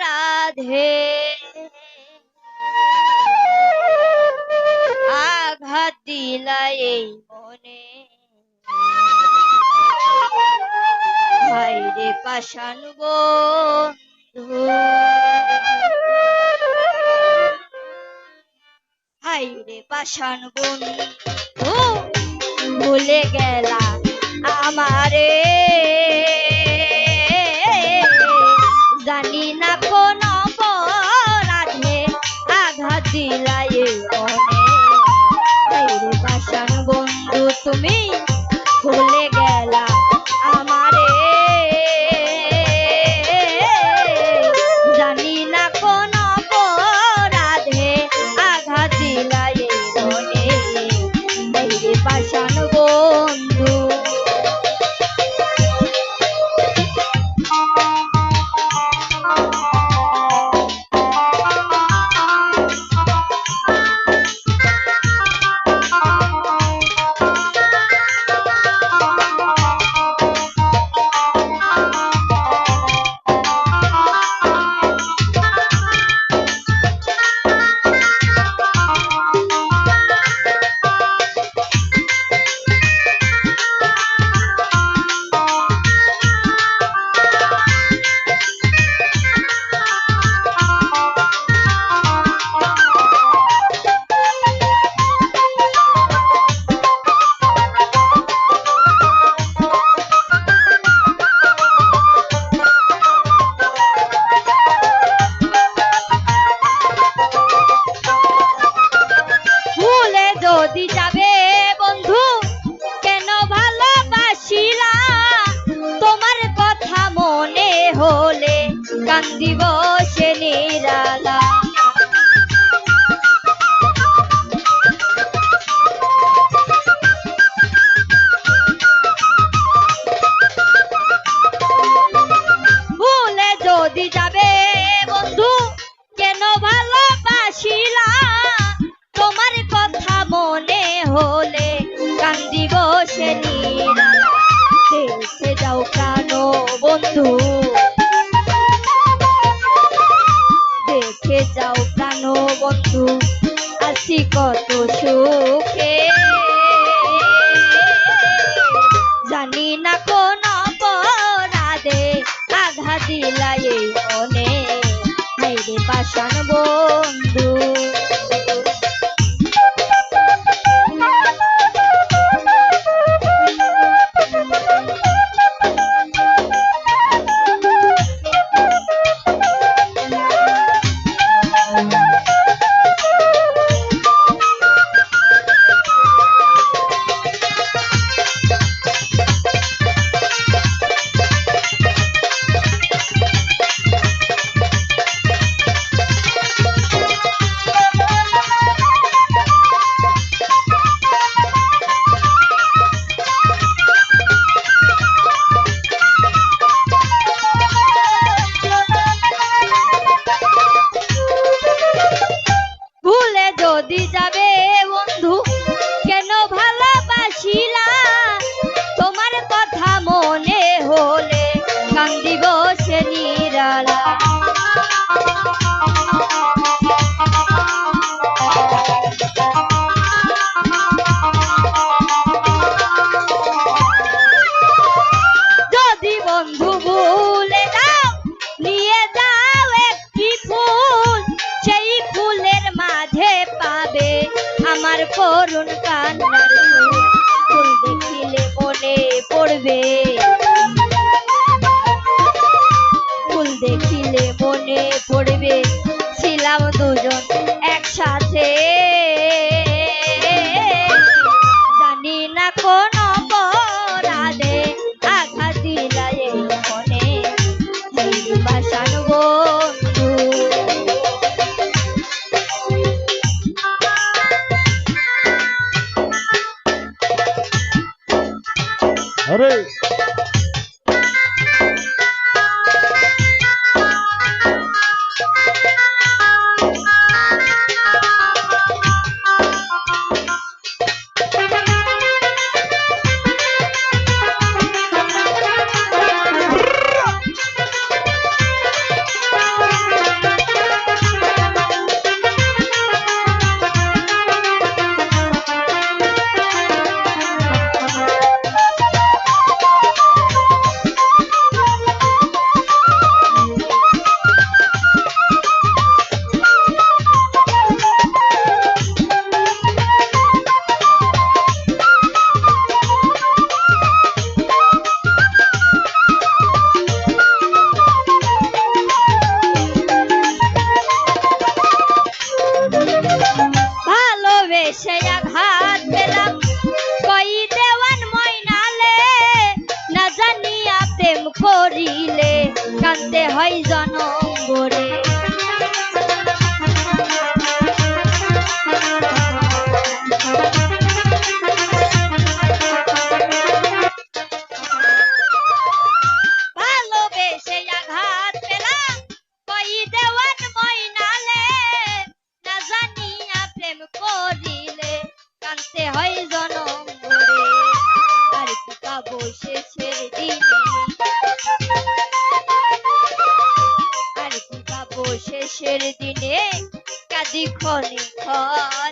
রাধে আঘাত দিলাই এই মনে। হাইরে পাশান বন্ধু। হাইরে পাশান বন্ধু ভুলে গেলা আমারে। মনে হলে কান্দিব সে। দেখে যাও প্রাণ বন্ধু। দেখে যাও প্রাণ বন্ধু। আছি কত সুখে। জানি না কোন অপরাধে আঘাত দিলাই মনে। হাইরে পাশান করুণ কান্নার ফুল দেখিলে মনে পড়বে। ফুল দেখিলে মনে পড়বে। ছিলাম দুজন একসাথে। মইনালে না জানিয়া প্রেম করিলে হয় জনম ভরে আর পাবো পাবো শেষের